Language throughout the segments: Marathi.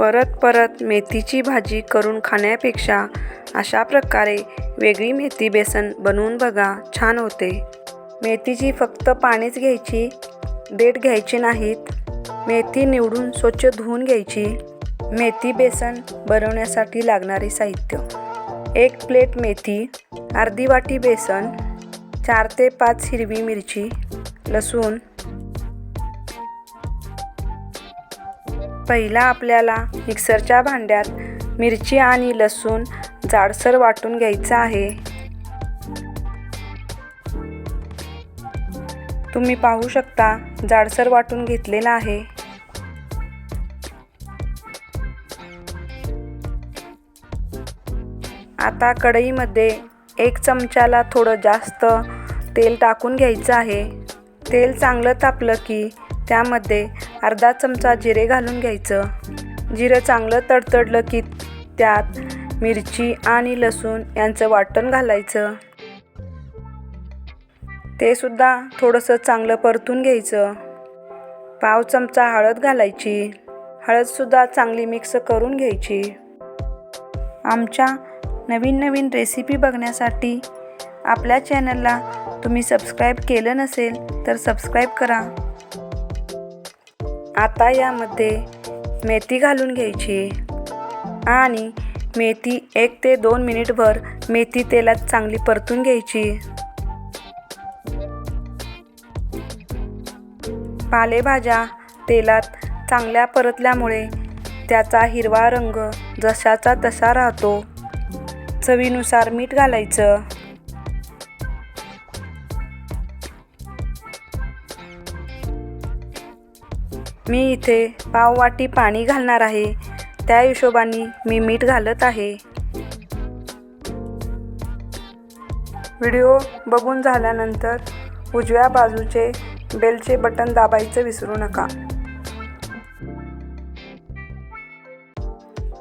परत परत मेथीची भाजी करून खाण्यापेक्षा अशा प्रकारे वेगळी मेथी बेसन बनवून बघा छान होते. मेथीची फक्त पानेच घ्यायची देठ घ्यायचे नाहीत. मेथी निवडून स्वच्छ धुवून घ्यायची. मेथी बेसन बनवण्यासाठी लागणारे साहित्य. एक प्लेट मेथी अर्धी वाटी बेसन चार ते पाच हिरवी मिरची लसूण पहिला आपल्याला मिक्सरच्या भांड्यात मिरची आणि लसूण जाडसर वाटून घ्यायचं आहे. तुम्ही पाहू शकता जाडसर वाटून घेतलेला आहे. आता कढईमध्ये एक चमच्याला थोडं जास्त तेल टाकून घ्यायचं आहे. तेल चांगलं तापलं की त्यामध्ये अर्धा चमचा जिरे घालून घ्यायचं. जिरं चांगलं तडतडलं की त्यात मिरची आणि लसूण यांचं वाटण घालायचं. ते सुद्धा थोडंसं चांगलं परतून घ्यायचं. पाव चमचा हळद घालायची. हळदसुद्धा चांगली मिक्स करून घ्यायची. आमच्या नवीन नवीन रेसिपी बघण्यासाठी आपल्या चॅनलला तुम्ही सबस्क्राईब केलं नसेल तर सबस्क्राईब करा. आता यामध्ये मेथी घालून घ्यायची. आणि मेथी एक ते दोन मिनिटभर मेथी तेलात चांगली परतून घ्यायची. पालेभाज्या तेलात चांगल्या परतल्यामुळे त्याचा हिरवा रंग जशाचा तसा राहतो. चवीनुसार मीठ घालायचं. मी इथे पाववाटी पाणी घालणार आहे. त्या हिशोबाने मी मीठ घालत आहे. व्हिडिओ बघून झाल्यानंतर उजव्या बाजूचे बेलचे बटन दाबायचं विसरू नका.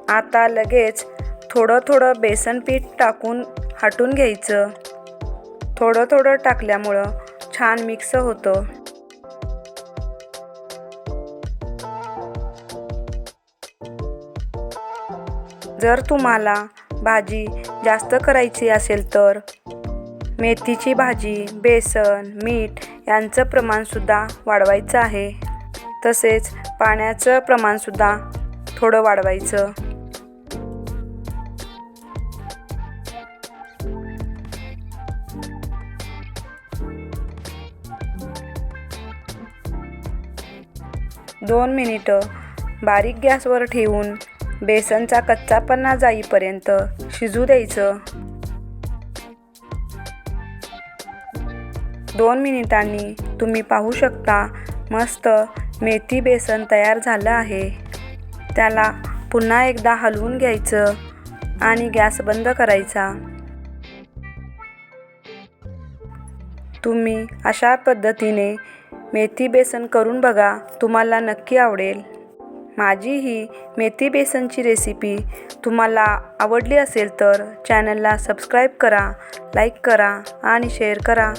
आता लगेच थोडं थोडं बेसन पीठ टाकून हाटून घ्यायचं. थोडं थोडं टाकल्यामुळं छान मिक्स होतं. जर तुम्हाला भाजी जास्त करायची असेल तर मेथीची भाजी बेसन मीठ यांचं प्रमाणसुद्धा वाढवायचं आहे. तसेच पाण्याचं प्रमाणसुद्धा थोडं वाढवायचं. दोन मिनिटं बारीक गॅसवर ठेवून बेसनचा कच्चापणा जाईपर्यंत शिजू द्यायचं. दोन मिनिटांनी तुम्ही पाहू शकता मस्त मेथी बेसन तयार झालं आहे. त्याला पुन्हा एकदा हलवून घ्यायचं आणि गॅस बंद करायचा. तुम्ही अशा पद्धतीने मेथी बेसन करून बघा तुम्हाला नक्की आवडेल. माझी ही मेथी बेसनची रेसिपी तुम्हाला आवडली असेल तर चॅनलला सबस्क्राईब करा लाईक करा आणि शेअर करा.